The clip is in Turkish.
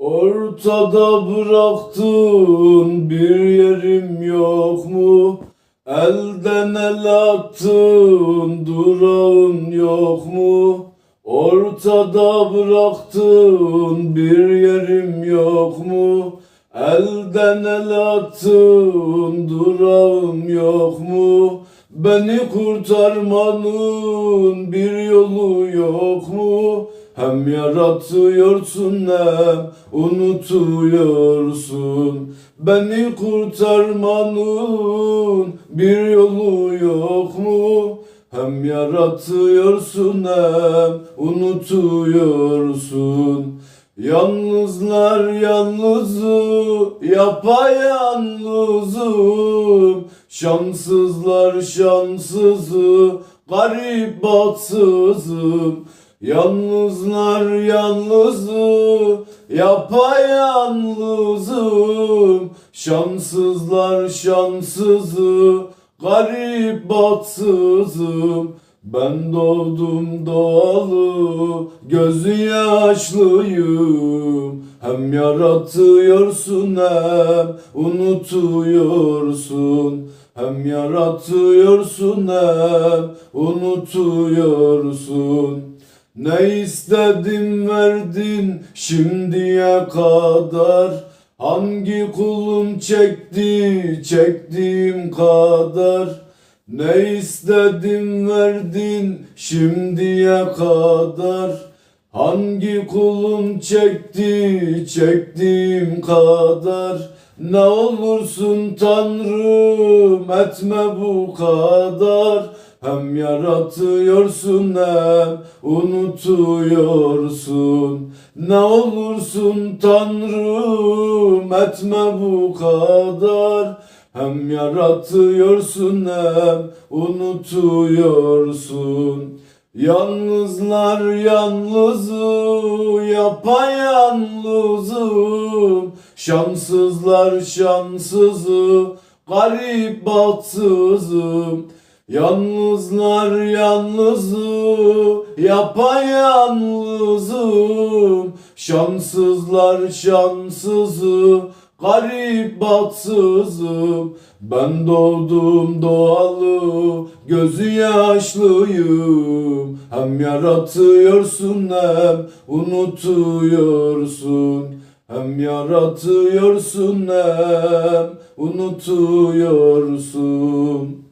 Ortada bıraktın bir yerim yok mu? Elden el attın durağın yok mu? Ortada bıraktın bir yerim yok mu? Elden el attın durağım yok mu? Beni kurtarmanın bir yolu yok mu? Hem yaratıyorsun hem unutuyorsun. Beni kurtarmanın bir yolu yok mu? Hem yaratıyorsun hem unutuyorsun. Yalnızlar yalnızı yapayalnızım. Şanssızlar şanssızı garip bahtsızım Yalnızlar yalnızı yapayalnızım Şanssızlar şanssızı garip bahtsızım ben doğdum doğalı gözü yaşlıyım. Hem yaratıyorsun hem unutuyorsun. Hem yaratıyorsun hem unutuyorsun Ne istedim verdin şimdiye kadar? Hangi kulum çekti çektiğim kadar? Ne istedim verdin şimdiye kadar? Hangi kulum çekti çektiğim kadar? Ne olursun tanrım etme bu kadar Hem yaratıyorsun hem unutuyorsun. Ne olursun tanrım etme bu kadar. Hem yaratıyorsun hem unutuyorsun. Yalnızlar yalnızı yapayalnızım. Şanssızlar şanssızı garip bahtsızım Yalnızlar yalnızı yapayalnızım Şanssızlar şanssızı garip bahtsızım Ben doğdum doğalı gözü yaşlıyım. Hem yaratıyorsun hem unutuyorsun. Hem yaratıyorsun hem unutuyorsun